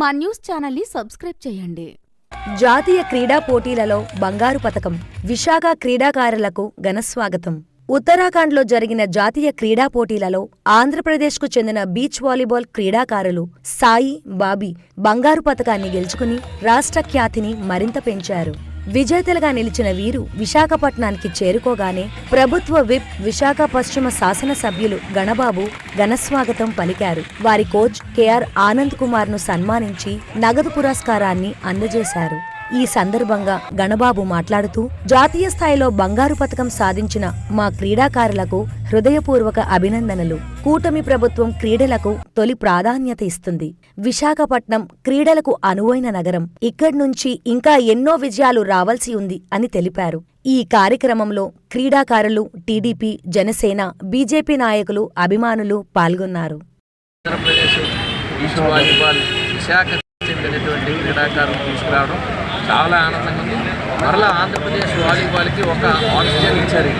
మా న్యూస్ ఛానల్ని సబ్స్క్రైబ్ చేయండి. జాతీయ క్రీడా పోటీలలో బంగారు పతకం విశాఖ క్రీడాకారులకు ఘనస్వాగతం ఉత్తరాఖండ్లో జరిగిన జాతీయ క్రీడా పోటీలలో ఆంధ్రప్రదేశ్కు చెందిన బీచ్ వాలీబాల్ క్రీడాకారులు సాయి బాబీ బంగారు పతకాన్ని గెలుచుకుని రాష్ట్ర ఖ్యాతిని మరింత పెంచారు. విజేతలుగా నిలిచిన వీరు విశాఖపట్నానికి చేరుకోగానే ప్రభుత్వ విప్ విశాఖ పశ్చిమ శాసనసభ్యులు గణబాబు ఘనస్వాగతం పలికారు. వారి కోచ్ కెఆర్ ఆనంద్ కుమార్ను సన్మానించి నగదు పురస్కారాన్ని అందజేశారు. ఈ సందర్భంగా గణబాబు మాట్లాడుతూ జాతీయ స్థాయిలో బంగారు పతకం సాధించిన మా క్రీడాకారులకు హృదయపూర్వక అభినందనలు. కూటమి ప్రభుత్వం క్రీడలకు తొలి ప్రాధాన్యత ఇస్తుంది. విశాఖపట్నం క్రీడలకు అనువైన నగరం. ఇక్కడి నుంచి ఇంకా ఎన్నో విజయాలు రావాల్సి ఉంది అని తెలిపారు. ఈ కార్యక్రమంలో క్రీడాకారులు టీడీపీ జనసేన బీజేపీ నాయకులు అభిమానులు పాల్గొన్నారు. విశాఖ చెందినటువంటి క్రీడాకారులు తీసుకురావడం చాలా ఆనందంగా ఉంది. మరలా ఆంధ్రప్రదేశ్ వాలీబాల్కి ఒక ఆక్సిజన్ ఇచ్చారు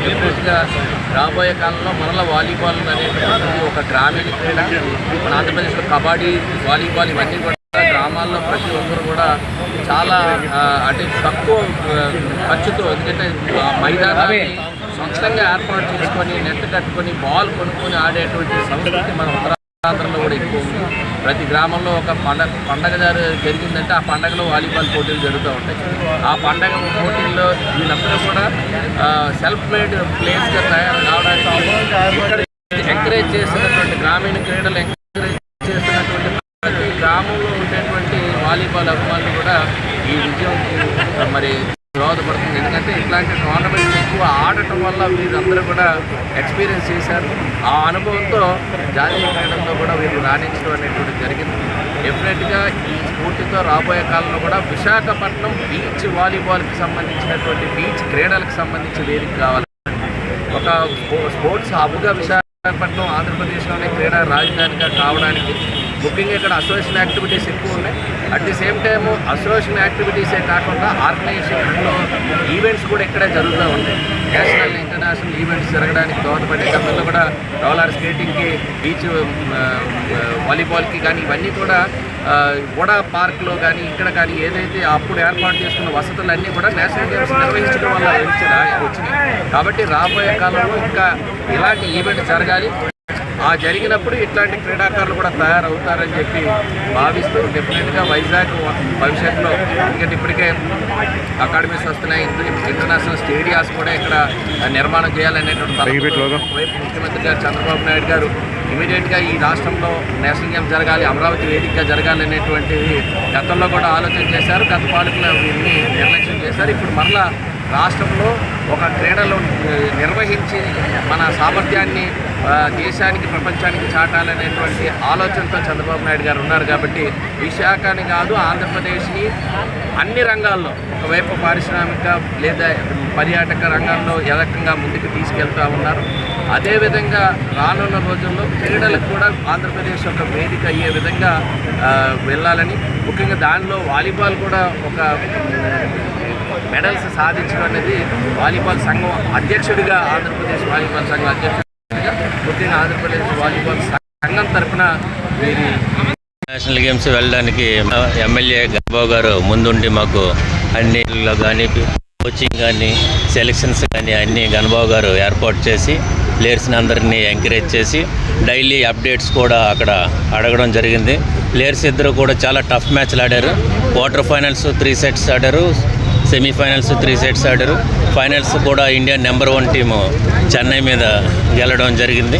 డెఫినెట్గా రాబోయే కాలంలో మరలా వాలీబాల్ అనేటువంటిది ఒక గ్రామీణ క్రీడ మన ఆంధ్రప్రదేశ్లో కబడ్డీ వాలీబాల్ ఇవన్నీ కూడా గ్రామాల్లో ప్రతి ఒక్కరు కూడా చాలా అంటే తక్కువ ఖర్చుతో ఎందుకంటే మైదానాన్ని సొంతంగా ఏర్పాటు చేసుకొని నెట్ కట్టుకొని బాల్ కొనుక్కొని ఆడేటువంటి సంస్కృతి మన ఉత్తరాంధ్రలో కూడా ఎక్కువ ఉంది. ప్రతి గ్రామంలో ఒక పండగ పండగ జరు- జరిగిందంటే ఆ పండగలో వాలీబాల్ పోటీలు జరుగుతూ ఉంటాయి. ఆ పండగ పోటీల్లో వీళ్ళందరూ కూడా సెల్ఫ్ మేడ్ ప్లేస్గా తయారు కావడానికి ఇక్కడ ఎంకరేజ్ చేసినటువంటి గ్రామీణ క్రీడలు ఎంకరేజ్ చేస్తున్నటువంటి ప్రతి గ్రామంలో ఉండేటువంటి వాలీబాల్ అభిమానులు కూడా ఈ విజయం మరి దోహదపడుతుంది ఎందుకంటే ఇట్లాంటి టోర్నమెంట్స్ ఎక్కువ ఆడటం వల్ల వీరందరూ కూడా ఎక్స్పీరియన్స్ చేశారు. ఆ అనుభవంతో జాతీయ క్రీడల్లో కూడా వీరు రాణించడం అనేటువంటి జరిగింది. డెఫినెట్గా ఈ స్ఫూర్తితో రాబోయే కాలంలో కూడా విశాఖపట్నం బీచ్ వాలీబాల్కి సంబంధించినటువంటి బీచ్ క్రీడలకు సంబంధించి వేదిక కావాలి. ఒక స్పోర్ట్స్ హబ్గా విశాఖపట్నం ఆంధ్రప్రదేశ్లోనే క్రీడా రాజధానిగా కావడానికి ముఖ్యంగా ఇక్కడ అసోసియేషన్ యాక్టివిటీస్ ఎక్కువ ఉన్నాయి. At the same time association యాక్టివిటీసే కాకుండా ఆర్గనైజేషన్లో ఈవెంట్స్ కూడా ఇక్కడే జరుగుతూ ఉంటాయి నేషనల్ ఇంటర్నేషనల్ ఈవెంట్స్ జరగడానికి దోహదపడే గతంలో కూడా రోలర్ స్కేటింగ్కి బీచ్ వాలీబాల్కి కానీ ఇవన్నీ కూడా కూడా పార్క్లో కానీ ఇక్కడ కానీ ఏదైతే అప్పుడు ఏర్పాటు చేసుకున్న వసతులన్నీ కూడా నేషనల్ గేమ్స్ నిర్వహించడం వల్ల వచ్చినాయి. కాబట్టి రాబోయే కాలంలో ఇంకా ఇలాంటి ఈవెంట్ జరగాలి. ఆ జరిగినప్పుడు ఇట్లాంటి క్రీడాకారులు కూడా తయారవుతారని చెప్పి భావిస్తూ డెఫినెట్గా వైజాగ్ భవిష్యత్తులో ఎందుకంటే ఇప్పటికే అకాడమీస్ వస్తున్నాయి ఇంటర్నేషనల్ స్టేడియాస్ కూడా ఇక్కడ నిర్మాణం చేయాలనేటువంటి వైపు ముఖ్యమంత్రి గారు చంద్రబాబు నాయుడు గారు ఇమీడియట్గా ఈ రాష్ట్రంలో నేషనల్ గేమ్స్ జరగాలి అమరావతి వేదికగా జరగాలి అనేటువంటిది గతంలో కూడా ఆలోచన చేశారు గత పాలకులు వీటిని నిర్లక్ష్యం చేశారు ఇప్పుడు మరలా రాష్ట్రంలో ఒక క్రీడలు నిర్వహించి మన సామర్థ్యాన్ని దేశానికి ప్రపంచానికి చాటాలనేటువంటి ఆలోచనతో చంద్రబాబు నాయుడు గారు ఉన్నారు కాబట్టి విశాఖని కాదు ఆంధ్రప్రదేశ్ని అన్ని రంగాల్లో ఒకవైపు పారిశ్రామిక లేదా పర్యాటక రంగాల్లో ఏ రకంగా ముందుకు తీసుకెళ్తా ఉన్నారు. అదేవిధంగా రానున్న రోజుల్లో క్రీడలకు కూడా ఆంధ్రప్రదేశ్ ఒక వేదిక అయ్యే విధంగా వెళ్ళాలని. ముఖ్యంగా దానిలో వాలీబాల్ కూడా ఒక మెడల్స్ సాధించడం అనేది వాలీబాల్ సంఘం అధ్యక్షుడిగా ఆంధ్రప్రదేశ్ వాలీబాల్ సంఘం అధ్యక్షుడిగా ముఖ్యంగా ఆంధ్రప్రదేశ్ వాలీబాల్ సంఘం తరఫున వీరి నేషనల్ గేమ్స్ వెళ్ళడానికి ఎమ్మెల్యే గర్బాబు గారు ముందుండి మాకు అన్నిలో కానీ కోచింగ్ కానీ సెలక్షన్స్ కానీ అన్నీ గణబాబు గారు ఏర్పాటు చేసి ప్లేయర్స్ని అందరినీ ఎంకరేజ్ చేసి డైలీ అప్డేట్స్ కూడా అక్కడ అడగడం జరిగింది. ప్లేయర్స్ ఇద్దరు కూడా చాలా టఫ్ మ్యాచ్లు ఆడారు. క్వార్టర్ ఫైనల్స్ త్రీ సెట్స్ ఆడారు. సెమీఫైనల్స్ త్రీ సెట్స్ ఆడారు. ఫైనల్స్ కూడా India number one team Chennai మీద గెలడం జరిగింది.